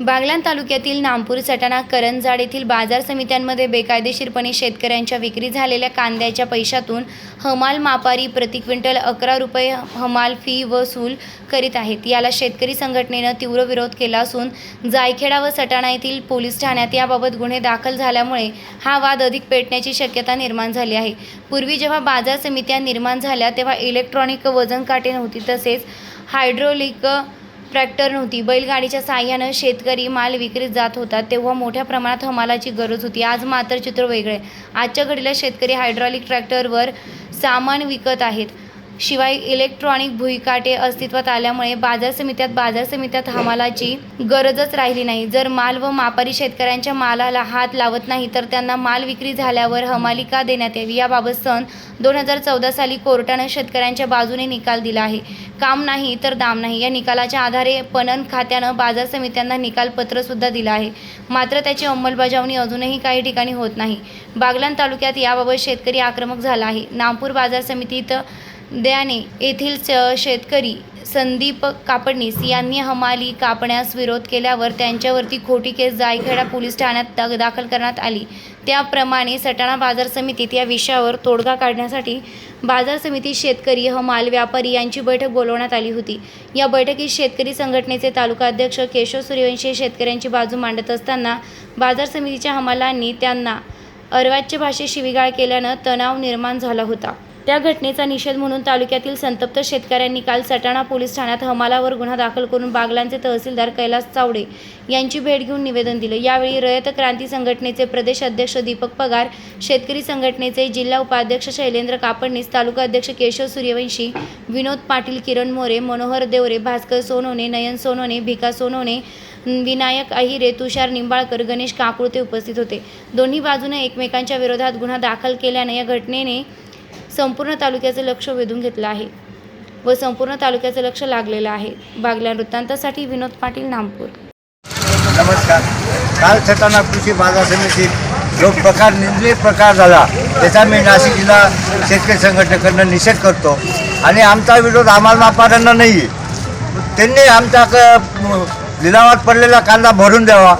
बागलान तालुक्यातील नामपूर सटाणा करंजाड येथील बाजार समित्यांमध्ये बेकायदेशीरपणे शेतकऱ्यांच्या विक्री झालेल्या कांद्याच्या पैशातून हमाल मापारी प्रति क्विंटल अकरा रुपये हमाल फी वसूल करीत आहेत. याला शेतकरी संघटनेनं तीव्र विरोध केला असून जायखेडा व सटाणा येथील पोलीस ठाण्यात याबाबत गुन्हे दाखल झाल्यामुळे हा वाद अधिक पेटण्याची शक्यता निर्माण झाली आहे. पूर्वी जेव्हा बाजार समित्या निर्माण झाल्या तेव्हा इलेक्ट्रॉनिक वजन काटे नव्हती तसेच हायड्रोलिक ट्रॅक्टर नव्हती. बैलगाडीच्या साह्यानं शेतकरी माल विक्रीत जात होता तेव्हा मोठ्या प्रमाणात हमालाची गरज होती. आज मात्र चित्र वेगळे आजच्या घडीला शेतकरी हायड्रॉलिक ट्रॅक्टरवर सामान विकत आहेत. शिवाय इलेक्ट्रॉनिक भुईकाटे अस्तित्वात आल्यामुळे बाजार समित्यात बाजार समित्यात हमालाची गरजच राहिली नाही. जर माल व मापारी शेतकऱ्यांच्या मालाला हात लावत नाही तर त्यांना माल विक्री झाल्यावर हमाली का देण्यात यावी? याबाबत सन दोन हजार चौदा साली कोर्टानं शेतकऱ्यांच्या बाजूने निकाल दिला आहे. काम नाही तर दाम नाही. या निकालाच्या आधारे पणन खात्यानं बाजार समित्यांना निकालपत्रसुद्धा दिलं आहे. मात्र त्याची अंमलबजावणी अजूनही काही ठिकाणी होत नाही. बागलान तालुक्यात याबाबत शेतकरी आक्रमक झाला आहे. नामपूर बाजार समितीत द्याने येथील शेतकरी संदीप कापडणीस यांनी हमाली कापण्यास विरोध केल्यावर त्यांच्यावरती खोटी केस जायखेडा पोलीस ठाण्यात दा- दाखल करण्यात आली. त्याप्रमाणे सटाणा बाजार समितीत या विषयावर तोडगा काढण्यासाठी बाजार समिती शेतकरी हमाल व्यापारी यांची बैठक बोलवण्यात आली होती. या बैठकीत शेतकरी संघटनेचे तालुका अध्यक्ष केशव सूर्यवंशी शेतकऱ्यांची बाजू मांडत असताना बाजार समितीच्या हमालांनी त्यांना अर्वाच्य भाषेत शिवीगाळ केल्यानं तणाव निर्माण झाला होता. त्या घटनेचा निषेध म्हणून तालुक्यातील संतप्त शेतकऱ्यांनी काल सटाणा पोलीस ठाण्यात हमालावर गुन्हा दाखल करून बागलांचे तहसीलदार कैलास चावडे यांची भेट घेऊन निवेदन दिलं. यावेळी रयत क्रांती संघटनेचे प्रदेश अध्यक्ष दीपक पगार शेतकरी संघटनेचे जिल्हा उपाध्यक्ष शैलेंद्र कापडणीस तालुका अध्यक्ष केशव सूर्यवंशी विनोद पाटील किरण मोरे मनोहर देवरे भास्कर सोनवणे नयन सोनवणे भिका सोनवणे विनायक अहिरे तुषार निंबाळकर गणेश काकुळते उपस्थित होते. दोन्ही बाजूने एकमेकांच्या विरोधात गुन्हा दाखल केल्याने या घटनेने संपूर्ण तालुक्याचं लक्ष वेधून घेतलं आहे व संपूर्ण तालुक्याचं लक्ष लागलेलं आहे. बागल्या वृत्तांतासाठी विनोद पाटील नामपूर. नमस्कार. काल सटाणा कृषी बाजार समितीत जो प्रकार निंदनीय प्रकार झाला त्याचा मी नाशिक जिल्हा शेतकरी संघटनेकडनं निषेध करतो. आणि आमचा विरोध आम्हाला नाही. आहे त्यांनी आमचा क- लिलावात पडलेला कांदा भरून द्यावा.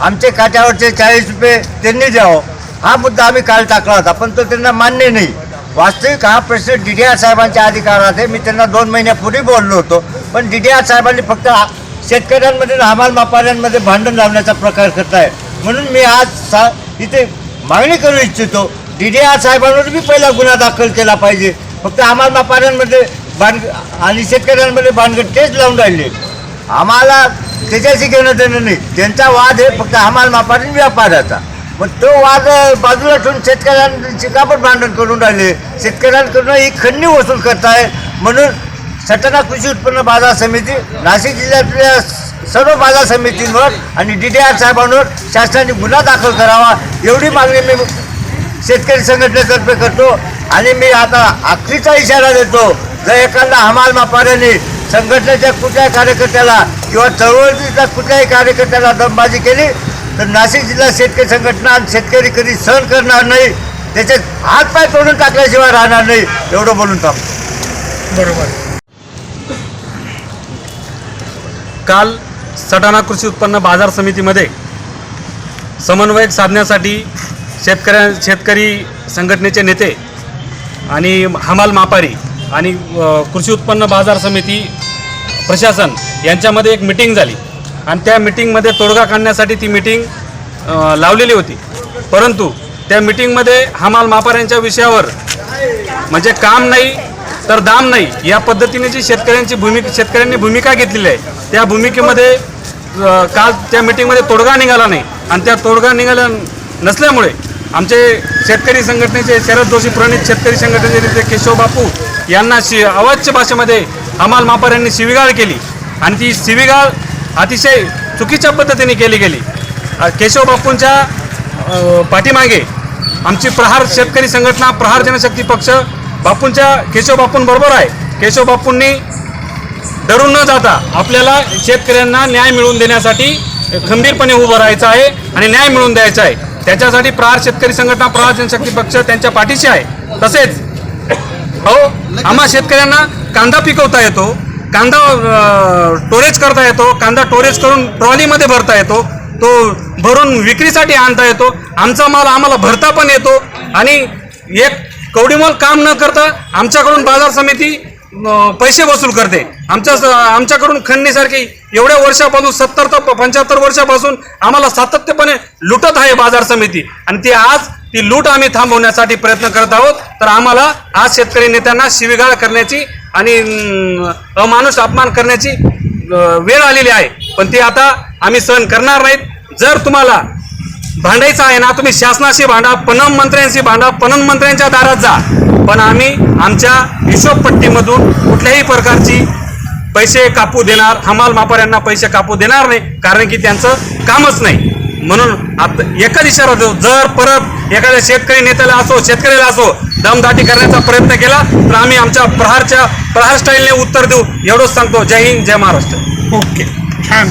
आमचे काट्यावरचे चाळीस रुपये त्यांनी द्यावं. हा मुद्दा आम्ही काल टाकला होता पण तो त्यांना मान्य नाही. वास्तविक हा प्रश्न डी डी आर साहेबांच्या अधिकारात आहे. मी त्यांना दोन महिन्यापूर्वी बोललो होतो. पण डी डी आर साहेबांनी फक्त शेतकऱ्यांमध्ये हमाल मापाऱ्यांमध्ये भांडण लावण्याचा प्रकार करताय. म्हणून मी आज सा इथे मागणी करू इच्छितो. डी डी आर साहेबांवर मी पहिला गुन्हा दाखल केला पाहिजे. फक्त हमाल मापाऱ्यांमध्ये भांड आणि शेतकऱ्यांमध्ये भानगड तेच लावून राहिले. आम्हाला त्याच्याशी घेणं देणं नाही. त्यांचा वाद आहे फक्त हमाल मापारी आणि पण मग तो वाद बाजूला ठेवून शेतकऱ्यांची का पण भांडण करून राहिले. शेतकऱ्यांकडून ही खंडणी वसूल करताय. म्हणून सटाणा कृषी उत्पन्न बाजार समिती नाशिक जिल्ह्यातल्या सर्व बाजार समितींवर आणि डी डी आर साहेबांवर शासनाने गुन्हा दाखल करावा एवढी मागणी मी शेतकरी संघटनेतर्फे करतो. आणि मी आता आखरीचा इशारा देतो जर एखादा हमाल मापाऱ्याने संघटनेच्या कुठल्याही कार्यकर्त्याला किंवा चळवळीच्या कुठल्याही कार्यकर्त्याला दमबाजी केली तर नाशिक जिल्हा शेतकरी संघटना आणि शेतकरी कधी सहन करणार नाही त्याचे हातपाय तोडून टाकल्याशिवाय राहणार नाही एवढं बोलून थांबतो. बरोबर. काल सटाणा कृषी उत्पन्न बाजार समितीमध्ये समन्वयक साधण्यासाठी शेतकऱ्या शेतकरी संघटनेचे नेते आणि हमाल मापारी आणि कृषी उत्पन्न बाजार समिती प्रशासन यांच्यामध्ये एक मिटिंग झाली. आणि त्या मिटिंगमध्ये तोडगा काढण्यासाठी ती मिटिंग लावलेली होती. परंतु त्या मिटिंगमध्ये हमाल मापाऱ्यांच्या विषयावर म्हणजे काम नाही तर दाम नाही या पद्धतीने जी शेतकऱ्यांची भूमिका शेतकऱ्यांनी भूमिका घेतलेली आहे त्या भूमिकेमध्ये काल त्या मिटिंगमध्ये तोडगा निघाला नाही. आणि त्या तोडगा निघाला नसल्यामुळे आमचे शेतकरी संघटनेचे शरद जोशी प्रणित शेतकरी संघटनेचे नेते केशव बापू यांना शि अवाच्य भाषेमध्ये हमाल मापाऱ्यांनी शिविगाळ शिवीगाळ केली. आणि ती शिवीगाळ अतिशय चुकीच्या पद्धतीने केली गेली. केशव बापूंच्या पाठीमागे आमची प्रहार शेतकरी संघटना प्रहार जनशक्ती पक्ष बापूंच्या केशव बापूंबरोबर आहे. केशव बापूंनी डरून न जाता आपल्याला शेतकऱ्यांना न्याय मिळवून देण्यासाठी खंबीरपणे उभं राहायचं आहे आणि न्याय मिळवून द्यायचा आहे. त्याच्यासाठी प्रहार शेतकरी संघटना प्रहार जनशक्ती पक्ष त्यांच्या पाठीशी आहे. तसेच हो आम्हा शेतकऱ्यांना कांदा पिकवता येतो. कांदा टोरेज करता येतो. कांदा टोरेज करून ट्रॉलीमध्ये भरता येतो. तो भरून विक्रीसाठी आणता येतो. आमचा माल आम्हाला भरता पण येतो. आणि एक कवडीमोल काम न करता आमच्याकडून बाजार समिती पैसे वसूल करते. आमच्या आमच्याकडून खंडणीसारखी एवढ्या वर्षापासून सत्तर तर पंच्याहत्तर वर्षापासून आम्हाला सातत्यपणे लुटत आहे बाजार समिती. आणि ती आज ती लूट आम्ही थांबवण्यासाठी प्रयत्न करत आहोत. तर आम्हाला आज शेतकरी नेत्यांना शिवीगाळ करण्याची आणि अमानुष अपमान करण्याची वेळ आलेली आहे. पण ती आता आम्ही सहन करणार नाहीत. जर तुम्हाला भांडायचं आहे ना तुम्ही शासनाशी भांडा पणन मंत्र्यांशी भांडा पणन मंत्र्यांच्या दारात जा. पण आम्ही आमच्या हिशोबपट्टीमधून कुठल्याही प्रकारची पैसे कापू देणार हमाल मापाऱ्यांना पैसे कापू देणार नाही कारण की त्यांचं कामच नाही. म्हणून आता एकच इशारा देऊ जर परत एखाद्या शेतकरी नेत्याला असो शेतकऱ्याला असो दमदाटी करण्याचा प्रयत्न केला तर आम्ही आमच्या प्रहारच्या प्रहार स्टाईलने उत्तर देऊ एवढंच सांगतो. जय हिंद जय महाराष्ट्र. ओके छान.